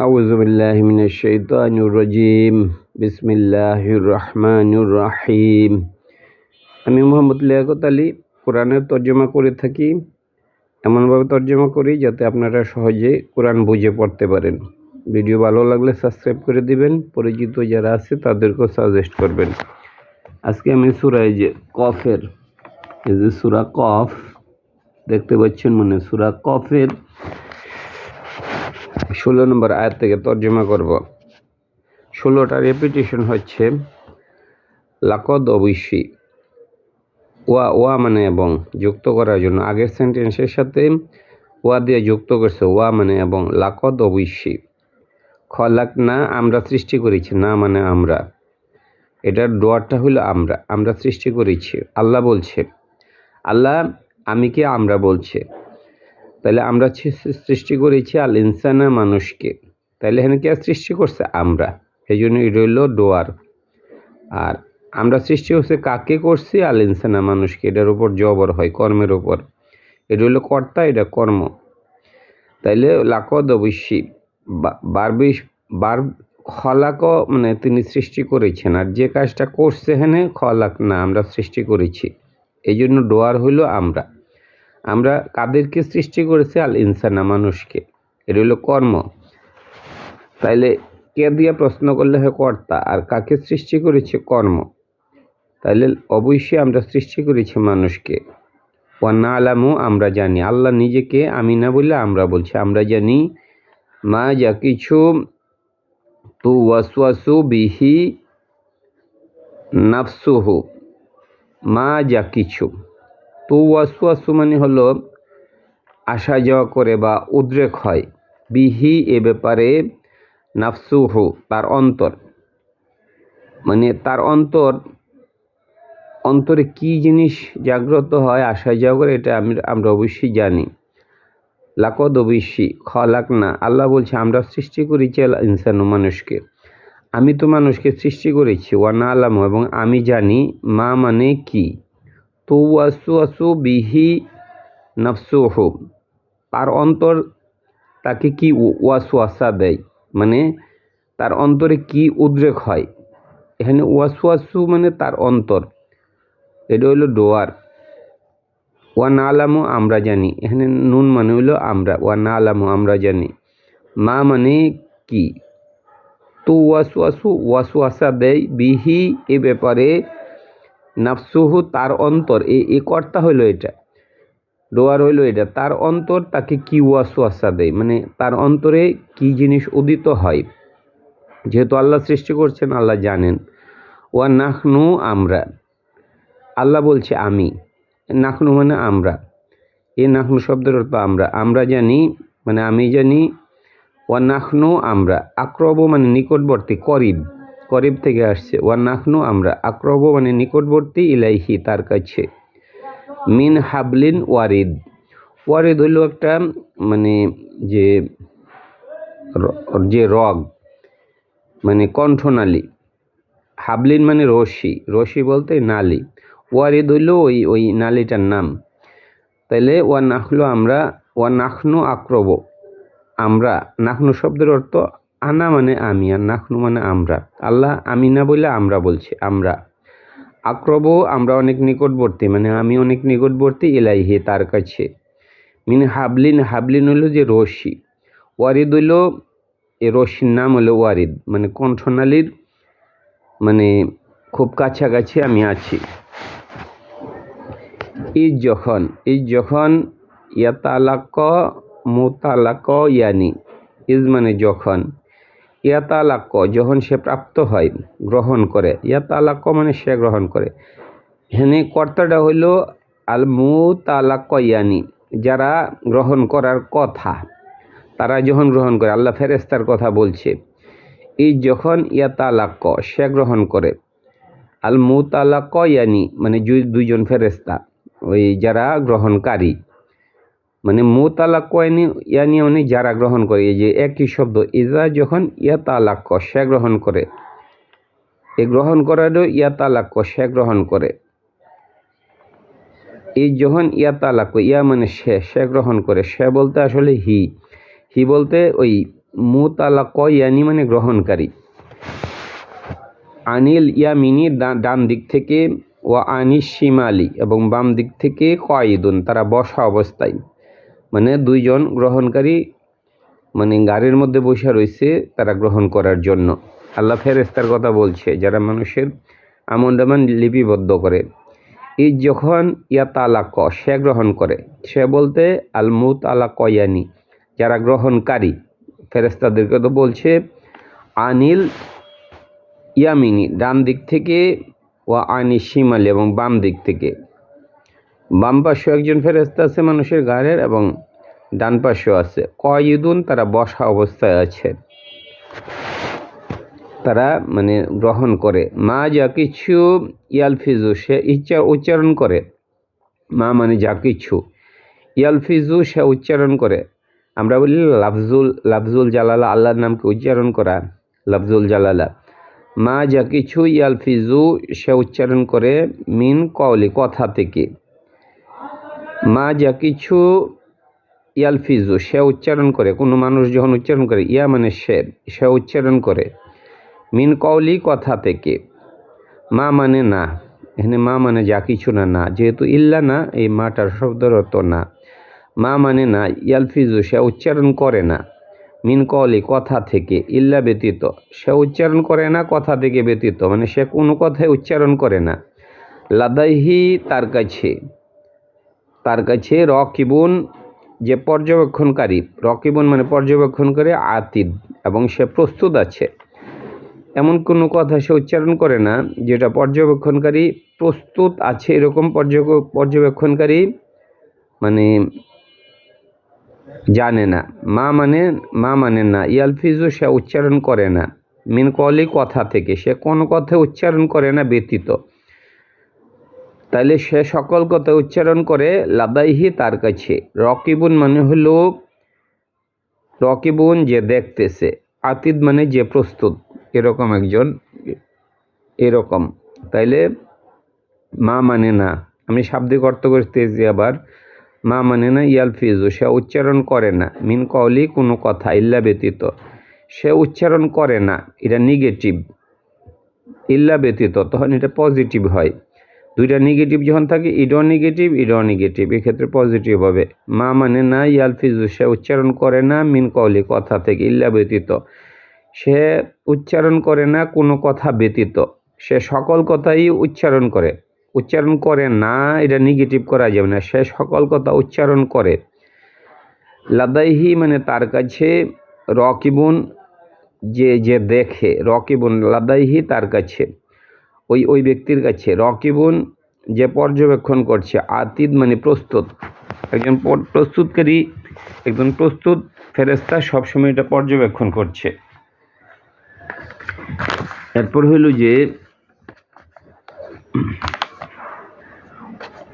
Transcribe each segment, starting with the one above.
أعوذ بالله من الشيطان الرجيم بسم الله الرحمن الرحيم আমি মোহাম্মদ লিয়াকত আলী কোরআনের তর্জমা করে থাকি এমনভাবে তর্জমা করি যাতে আপনারা সহজে কোরআন বুঝে পড়তে পারেন ভিডিও ভালো লাগলে সাবস্ক্রাইব করে দিবেন পরিচিত যারা আছে তাদেরকেও সাজেস্ট করবেন আজকে আমি সুরাই যে কফের এই যে সুরা কফ দেখতে পাচ্ছেন মনে হয় সুরা কফের ষোলো নম্বর আয়াত থেকে তর্জমা করব। ষোলোটা রেপিটেশন হচ্ছে, লাকদ অবশ্যই ওয়া ওয়া মানে এবং, যুক্ত করার জন্য। আগের সেন্টেন্সের সাথে, ওয়া দিয়ে যুক্ত করছে, ওয়া মানে এবং, লাকদ অবশ্যই খলাক না আমরা সৃষ্টি করেছি না মানে আমরা এটার ডোয়ারটা হলো আমরা আমরা সৃষ্টি করেছি আল্লাহ বলছে আল্লাহ, আমি কি আমরা বলছে তাহলে আমরা সৃষ্টি করেছি আল ইনসানা মানুষকে। তাহলে এখানে কে সৃষ্টি করছে? আমরা। এই জন্য এটা হইল ডোয়ার। আর আমরা সৃষ্টি করছে কাকে করছি? আল ইনসানা মানুষকে। এটার উপর জবর হয়, কর্মের উপর। এটা হইল কর্তা, এটা কর্ম। তাইলে লাকদ অবশ্যই বার বিশ বার খলাক মানে তিনি সৃষ্টি করেছেন। আর যে কাজটা করছে এখানে খলাক না, আমরা সৃষ্টি করেছি। এই জন্য ডোয়ার হইল আমরা। আমরা কাদেরকে সৃষ্টি করেছি? আল ইনসানা, মানুষকে। এটা হলো কর্ম। তাইলে কে দিয়ে প্রশ্ন করলে হয় কর্তা? আর কাকে সৃষ্টি করেছে? কর্ম। তাইলে অবশ্যই আমরা সৃষ্টি করেছি মানুষকে। ওয়ান্না আলামু আমরা জানি। আল্লাহ নিজেকে আমি না বলে আমরা বলছি। আমরা জানি, মা যা কিছু তু ওয়াসওয়াসু বিহি নাফসুহু। মা যা কিছু। তু ওয়াসওয়াসু মানে হলো আসা যাওয়া করে বা উদ্রেক হয়। বিহি এ ব্যাপারে নাফসুহু, তার অন্তর। মানে তার অন্তর, অন্তরে কি জিনিস জাগ্রত হয়, আসা যাওয়া করে, এটা আমি, আমরা অবশ্যই জানি। লাকদ অবশ্যই খলাক না। আল্লাহ বলছে, আমরা সৃষ্টি করেছি ইনসানু, মানুষকে। আমি তো মানুষকে সৃষ্টি করেছি। ওয়ানা আলাম, এবং আমি জানি মা মানে কি। তো ওয়াসু আসু বিহি নফসুহু। তার অন্তর তাকে কি ওয়াসওয়াসা দেয়? মানে তার অন্তরে কি উদ্রেক হয়? এখানে ওয়াসওয়াসু মানে তার অন্তর। এটা হইল ডোয়ার। ওয়া না আলামু আমরা জানি। এখানে নুন মানে হইল আমরা। ওয়া আলামু আমরা জানি। মা মানে কি? তো ওয়াসওয়াসু ওয়াসওয়াসা দেয় বিহি এ ব্যাপারে নাফসুহু তার অন্তর এ এ কর্তা হইল এটা, ডোয়ার হইল এটা, তার অন্তর তাকে কি ওয়াসওয়াসা দেয়? মানে তার অন্তরে কি জিনিস উদিত হয়? যেহেতু আল্লাহ সৃষ্টি করছেন, আল্লাহ জানেন। ওয়া নাখনু আমরা, আল্লাহ বলছে আমি, নাখনু মানে আমরা এ নাখনু শব্দের অর্থ আমরা আমরা জানি মানে আমি জানি, ওয়া নাখনু আমরা, আক্রব মানে নিকটবর্তী, করিব। করিব থেকে আসছে। ওয়া নাখনু আমরা আক্রব মানে নিকটবর্তী ইলাইহি, তার কাছে। মিন হাবলিন ওয়ারিদ। ওয়ারিদ হইল একটা মানে যে যে রগ মানে কণ্ঠনালী। হাবলিন মানে রশি রশি বলতে নালী। ওয়ারিদ হইল ওই ওই নালীটার নাম। তাইলে ওয়া নাখলো আমরা ওয়া নাখনু আক্রব। আমরা, নাখনু শব্দের অর্থ আনা মানে আমি, আর নাখনু মানে আমরা। আল্লাহ আমি না বলে আমরা বলছি, আমরা। আক্রব আমরা অনেক নিকটবর্তী মানে আমি অনেক নিকটবর্তী এলাইহে তার কাছে। মিন হাবলিন হাবলিন হলো যে রশি। ওয়ারিদ হইল এ রশির নাম হলো ওয়ারিদ মানে কণ্ঠনালীর মানে খুব কাছাকাছি আমি আছি। ঈদ যখন ঈদ যখন ইয়াতালাক মোতালাক ইয়ানি। ইজ মানে যখন। ইয়াতালাক যখন সে প্রাপ্ত হয়, গ্রহণ করে। ইয়াতালাক মানে সে গ্রহণ করে। এখানে কর্তাটা হইল আল মুতালাক ইয়ানি, যারা গ্রহণ করার কথা। তারা যখন গ্রহণ করে, আল্লাহ ফেরেস্তার কথা বলছে, এই যখন ইয়াতালাক সে গ্রহণ করে। আল মুতালাক ইয়ানি মানে দুইজন ফেরেস্তা ওই যারা গ্রহণকারী। মানে মুতালাক ইয়ানি ইয়ানি মানে যারা গ্রহণ করে, এই যে একই শব্দ ইজা যখন ইয়াতালাক সে গ্রহণ করে। এ গ্রহণ করারও ইয়াতালাক সে গ্রহণ করে। এই যখন ইয়াতালাক ইয়া মানে সে সে গ্রহণ করে। সে বলতে আসলে হি। হি বলতে ওই মুতালাক ইয়ানি মানে গ্রহণকারী। আনিল ইয়ামিনি ডান দিক থেকে ও আনিস শিমালি, এবং বাম দিক থেকে কয়েদুন, তারা বসা অবস্থায়। মানে দুইজন গ্রহণকারী মানে গাড়ির মধ্যে বসে রয়েছে তারা গ্রহণ করার জন্য। আল্লাহ ফেরেস্তার কথা বলছে, যারা মানুষের আমন ডামান লিপিবদ্ধ করে। এই যখন ইয়া তালাক সে গ্রহণ করে। সে বলতে আল মুত আলা কয়ানি যারা গ্রহণকারী। ফেরেস্তাদেরকে তো বলছে, আনিল ইয়ামিনি, ডান দিক থেকে ও আনি শিমালি এবং বাম দিক থেকে। বাম পাশেও একজন ফেরেস্তা আছে মানুষের গাড়ের এবং ডান পাশেও আছে। কয়ুদুন তারা বসা অবস্থায় আছে। তারা মানে গ্রহণ করে। মা যা কিছু ইয়ালফিজু, সে ইচ্ছা উচ্চারণ করে। মা মানে যা কিছু ইয়ালফিজু, সে উচ্চারণ করে। আমরা বলি লাফজুল লাফজুল জালালা, আল্লাহর নামকে উচ্চারণ করা, লাফজুল জালালা। মা যা কিছু ইয়ালফিজু, সে উচ্চারণ করে মিন কওলি, কথা থেকে। মা যা কিছু ইয়ালফিজু, সে উচ্চারণ করে। কোনো মানুষ যখন উচ্চারণ করে, ইয়া মানে সে সে উচ্চারণ করে। মিন কওলি কথা থেকে, মা মানে না। এখানে মা মানে যা কিছু না না। যেহেতু ইল্লা না, এই মাটার শব্দের অর্থ না। মা মানে না, ইয়ালফিজু, সে উচ্চারণ করে না। মিন কওলি কথা থেকে, ইল্লা ব্যতীত। সে উচ্চারণ করে না, কথা থেকে ব্যতীত। মানে সে কোনো কথায় উচ্চারণ করে না। লাদাইহি তার কাছে। তার কাছে রকিবুন যে পর্যবেক্ষণকারী, রকিবুন মানে পর্যবেক্ষণ করে আতিদ এবং সে প্রস্তুত আছে। এমন কোনো কথা সে উচ্চারণ করে না যেটা পর্যবেক্ষণকারী প্রস্তুত আছে এরকম পর্যব- পর্যবেক্ষণকারী মানে জানে না। মা মানে মা মানে না। ইয়ালফিজু সে উচ্চারণ করে না। মিন কলি কথা থেকে। সে কোনো কথা উচ্চারণ করে না ব্যতীত। তাইলে সে সকল কথা উচ্চারণ করে, লাদাইহি তার কাছে। রকিবুন মানে হলো, রকিবুন যে দেখতেছে, আতিদ মানে যে প্রস্তুত, এরকম একজন, এরকম। তাইলে মা মানে না। আমি শাব্দিক অর্থ করতেছি আবার, মা মানে না, ইয়ালফিজু, সে উচ্চারণ করে না। মিন কওলি কোনো কথা ইল্লা ব্যতীত। সে উচ্চারণ করে না, এটা নেগেটিভ ইল্লা ব্যতীত, তখন এটা পজিটিভ হয়। দুইটা নেগেটিভ যখন থাকে ইডও নেগেটিভ ইডও নেগেটিভ এক্ষেত্রে পজিটিভ হবে। মা মানে না, ইয়ালফিজু, সে উচ্চারণ করে না, মিন কওলি, কথা থেকে, ইল্লা ব্যতীত। সে উচ্চারণ করে না, কোনো কথা ব্যতীত। সে সকল কথাই উচ্চারণ করে। উচ্চারণ করে না, এটা নেগেটিভ করা যাবে না। সে সকল কথা উচ্চারণ করে। লাদাইহি মানে তার কাছে রকিবুন, যে যে দেখে। রকিবুন, লাদাইহি তার কাছে। ওই ওই ব্যক্তির কাছে। রকিবুন যে পর্যবেক্ষণ করছে, আতিদ মানে প্রস্তুত। একজন প্রস্তুতকারী, একজন প্রস্তুত ফেরেস্তা সবসময় এটা পর্যবেক্ষণ করছে। এরপর হইল যে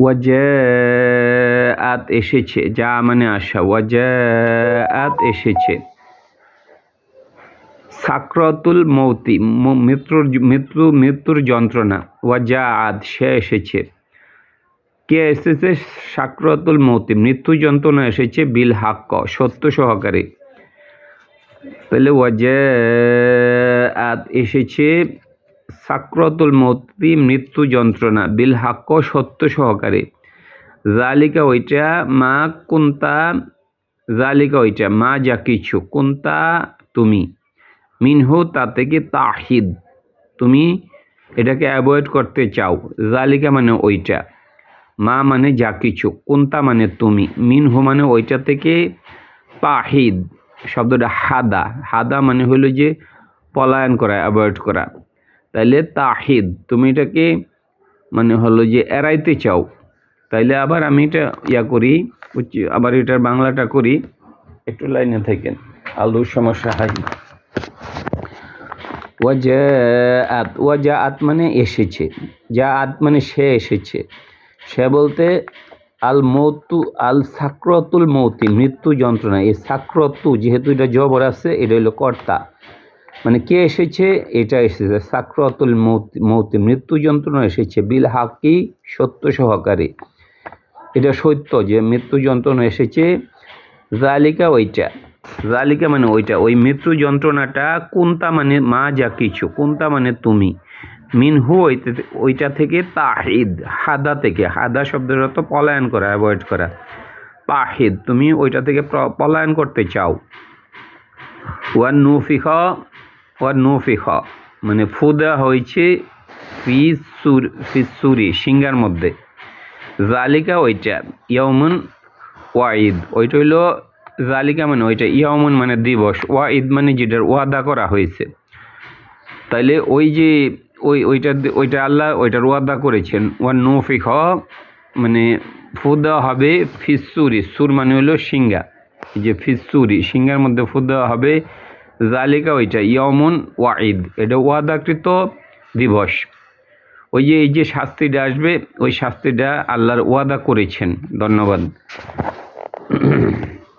ওয়াজাত এসেছে, যা মানে আসা ওয়াজাত এসেছে। সাক্রতুল মৌতি মৃত্যুর মৃত্যু, মৃত্যুর যন্ত্রণা ওয়াজাত সে এসেছে। কে এসেছে? সাক্রতুল মৌতি, মৃত্যু যন্ত্রণা এসেছে বিল হাক্ক, সত্য সহকারে। তাহলে ওয়াজাত এসেছে সাক্রতুল মৌতি, মৃত্যু যন্ত্রণা, বিল হাক্ক, সত্য সহকারে। জালিকা ওইটা, মা কুন্তা জালিকা ওইটা, মা যা কিছু, কুন্তা তুমি। মিনহু তা থেকে তাহিদ। তুমি এটাকে অ্যাভয়েড করতে চাও। জালিকা মানে ওইটা। মা মানে যা কিছু। কোনটা মানে তুমি। মিনহু মানে ওইটা থেকে তাহিদ। শব্দটা হাদা। হাদা মানে হলো যে পলায়ন করা অ্যাভয়েড করা। তাইলে তাহিদ। তুমি এটাকে মানে হলো যে এড়াইতে চাও। তাইলে আবার আমি এটা ইয়া করি আবার এটার বাংলাটা করি। একটু লাইনে থাকেন। আলুর সমস্যা হয় ওয়াজাআত ওয়াজাআত মানে এসেছে। যা আত মানে সে এসেছে। সে বলতে আল মৌতু, আল সাক্রতুল মৌতি, মৃত্যু যন্ত্রণা। এই সাক্রতু যেহেতু এটা জবর আছে, এটা হলো কর্তা। মানে কে এসেছে? এটা এসেছে। সাক্রতুল মৌতি মৌতি, মৃত্যু যন্ত্রণা এসেছে। বিল হাকি সত্য সহকারে। এটা সত্য যে মৃত্যু যন্ত্রণা এসেছে। জালিকা ওইটা। জালিকা মানে ওইটা, ওই মৃত্যু যন্ত্রণাটা কোনটা মানে মা যা কিছু কোনটা মানে তুমি। মিনহু ওইটা থেকে তাহিদ, হাদা থেকে, হাদা শব্দের অর্থ পলায়ন করা অ্যাভয়েড করা। পাহিদ তুমি ওইটা থেকে পলায়ন করতে চাও। ওয়ান নুফিখ ওয়ান নুফিখ মানে ফু দেওয়া হয়েছে ফিসুর ফিসুরি সিঙ্গার মধ্যে। জালিকা ওইটা ইয়মন ওয়াইদ ওইটা হইল জালিকা মানে ওইটা ইয়মন মানে দিবস ওয়াঈদ মানে যেটার ওয়াদা করা হয়েছে। তাইলে ওই যে ওই ওইটা ওইটা আল্লাহ ওইটার ওয়াদা করেছেন ওয়ান নৌফিক মানে ফু দেওয়া হবে ফিসুরি সুর মানে হলো সিঙ্গা যে ফিসুরি সিঙ্গার মধ্যে ফু দেওয়া হবে জালিকা ওইটা ইয়মন ওয়াঈদ এটা ওয়াদাকৃত দিবস। ওই যে, এই যে শাস্তিটা আসবে, ওই শাস্তিটা আল্লাহর ওয়াদা করেছেন। ধন্যবাদ।